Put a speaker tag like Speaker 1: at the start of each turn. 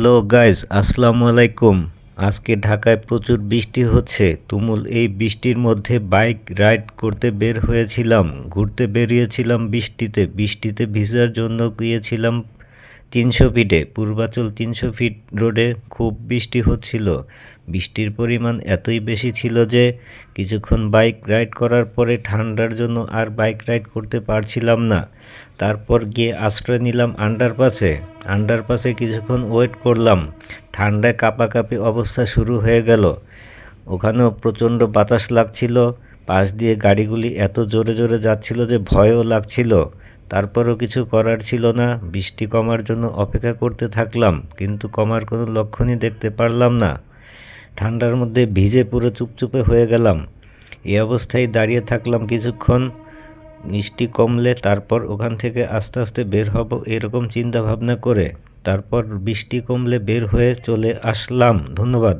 Speaker 1: Hello guys আসসালামু আলাইকুম। আজকে ঢাকায় প্রচুর বৃষ্টি হচ্ছে। তুমুল এই বৃষ্টির মধ্যে বাইক রাইড করতে বের হয়েছিলাম, ঘুরতে বেরিয়েছিলাম বৃষ্টিতে। বৃষ্টিতে ভিজার জন্য গিয়েছিলাম তিনশো ফিটে পূর্বাচল তিনশো ফিট রোডে খুব বৃষ্টি হচ্ছিল। বৃষ্টির পরিমাণ এতই বেশি ছিল যে কিছুক্ষণ বাইক রাইড করার পরে ঠান্ডার জন্য আর বাইক রাইড করতে পারছিলাম না। তারপর গিয়ে আশ্রয় নিলাম আন্ডারপাসে আন্ডারপাসে কিছুক্ষণ ওয়েট করলাম। ঠান্ডায় কাঁপাকাঁপি অবস্থা শুরু হয়ে গেল। ওখানেও প্রচণ্ড বাতাস লাগছিল। পাশ দিয়ে গাড়িগুলি এত জোরে জোরে যাচ্ছিল যে ভয়ও লাগছিল। তারপরও কিছু করার ছিল না। বৃষ্টি কমার জন্য অপেক্ষা করতে থাকলাম, কিন্তু কমার কোনো লক্ষণই দেখতে পারলাম না। ঠান্ডার মধ্যে ভিজে পুরো চুপচুপে হয়ে গেলাম। এই অবস্থায় দাঁড়িয়ে থাকলাম কিছুক্ষণ। মিষ্টি কমলে তারপর ওখান থেকে আস্তে আস্তে বের হব এরকম চিন্তা ভাবনা করে, তারপর বৃষ্টি কমলে বের হয়ে চলে আসলাম। ধন্যবাদ।